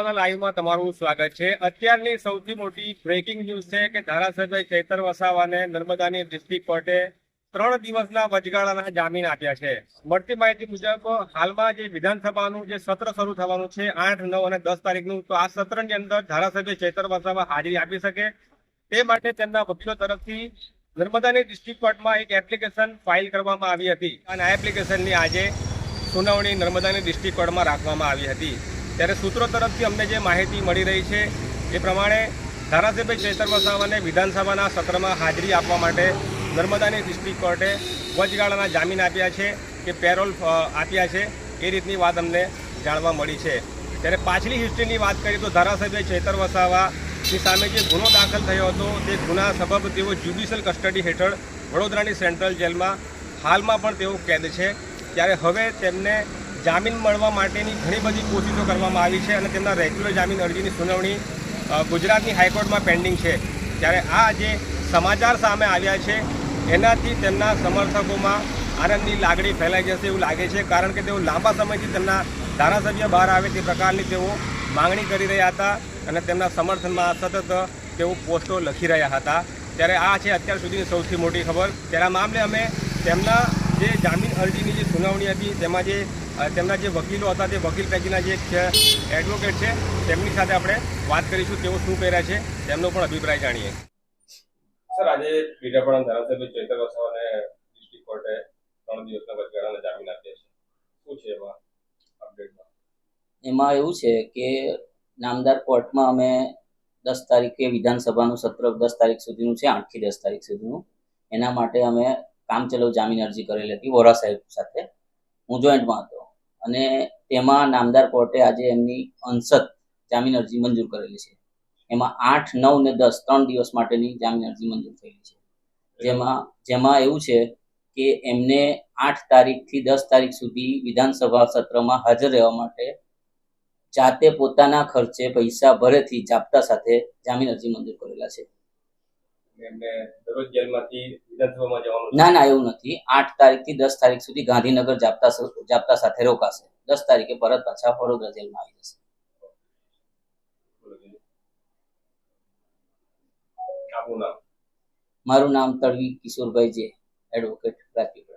નર્મદા લાઈવમાં તમારું સ્વાગત છે. અત્યારની સૌથી મોટી બ્રેકિંગ ન્યૂઝ છે કે ધારાસભ્ય ચૈતર વસાવાને નર્મદાની ડિસ્ટ્રિક્ટ કોર્ટે ત્રણ દિવસના વચગાળાના જામીન આપ્યા છે. મળતી માહિતી મુજબ, હાલમાં જે વિધાનસભાનું જે સત્ર શરૂ થવાનું છે, આઠ, નવ અને દસ તારીખનું, તો આ સત્રની અંદર ધારાસભ્ય ચૈતર વસાવા હાજરી આપી શકે. તે માટે તેમના વકીલો તરફથી નર્મદાની ડિસ્ટ્રિક્ટ કોર્ટમાં એક એપ્લિકેશન ફાઇલ કરવામાં આવી હતી. અને આ એપ્લિકેશનની આજે સુનાવણી નર્મદાની ડિસ્ટ્રિક્ટ કોર્ટમાં રાખવામાં આવી હતી. ત્યારે સૂત્રો તરફથી અમને જે માહિતી મળી રહી છે, એ પ્રમાણે ધારાસભ્ય ચેતર વસાવાને વિધાનસભાના સત્રમાં હાજરી આપવા માટે નર્મદાની ડિસ્ટ્રિક્ટ કોર્ટે વચગાળાના જામીન આપ્યા છે કે પેરોલ આપ્યા છે, એ રીતની વાત અમને જાણવા મળી છે. ત્યારે પાછલી હિસ્ટ્રીની વાત કરીએ તો ધારાસભ્ય ચેતર વસાવાની સામે જે ગુનો દાખલ થયો હતો, તે ગુના સબબ તેઓ જ્યુડિશિયલ કસ્ટડી હેઠળ વડોદરાની સેન્ટ્રલ જેલમાં હાલમાં પણ તેઓ કેદ છે. ત્યારે હવે તેમને જામીન મળવા માટેની ઘણી બધી કોશિશો કરવામાં આવી છે અને તેમના રેગ્યુલર જામીન અરજીની સુનાવણી ગુજરાતની હાઈકોર્ટમાં પેન્ડિંગ છે. ત્યારે આ જે સમાચાર સામે આવ્યા છે, એનાથી તેમના સમર્થકોમાં આનંદની લાગણી ફેલાઈ જશે એવું લાગે છે, કારણ કે તેઓ લાંબા સમયથી તેમના ધારાસભ્ય બહાર આવે તે પ્રકારની તેઓ માંગણી કરી રહ્યા હતા અને તેમના સમર્થનમાં સતત તેઓ પોસ્ટો લખી રહ્યા હતા. ત્યારે આ છે અત્યાર સુધીની સૌથી મોટી ખબર. ત્યારે મામલે અમે તેમના જે જામીન અરજીની જે સુનાવણી હતી, તેમાં જે તેમના જે વકીલો હતા તે વકીલ પૈકીના જે છે એડવોકેટ છે તેમની સાથે આપણે વાત કરીશું તેઓ શું કર્યા છે તેમનો પણ અભિપ્રાય જાણીએ. સર આજે પીઠાપણા ધારાસભ્ય ચેતર વસાવાને ડિસ્ટ્રિક્ટ કોર્ટે ત્રણ દિવસના વચગાળાના જામીન આપ્યા છે. શું છે એમાં અપડેટમાં એમાં એવું છે કે નામદાર કોર્ટમાં અમે દસ તારીખે વિધાનસભાનું સત્ર દસ તારીખ સુધીનું છે આઠથી દસ તારીખ સુધીનું. એના માટે અમે કામચલાઉ જામીન અરજી કરેલી હતી વોરા સાહેબ સાથે. હું જોઈન્ટમાં હતો. અને તેમાં નામદાર કોર્ટે આજે એમની અંશત જામીન અરજી મંજૂર કરેલી છે. એમાં આઠ, નવ ને દસ ત્રણ દિવસ માટેની જામીન અરજી મંજૂર થયેલી છે. જેમાં જેમાં એવું છે કે એમને આઠ તારીખથી દસ તારીખ સુધી વિધાનસભા સત્રમાં હાજર રહેવા માટે જાતે પોતાના ખર્ચે પૈસા ભરેથી જાપ્તા સાથે જામીન અરજી મંજૂર કરેલા છે. એમને દરરોજ જેલમાંથી વિધાનસભામાં જવાનું ના ના એવું નથી. આઠ તારીખથી દસ તારીખ સુધી ગાંધીનગર જાપતા સાથે રોકાશે. દસ તારીખે પરત પાછા વડોદરા જેલમાં આવી જશે. મારું નામ તળવી કિશોરભાઈ જે એડવોકેટ રાજપીપળા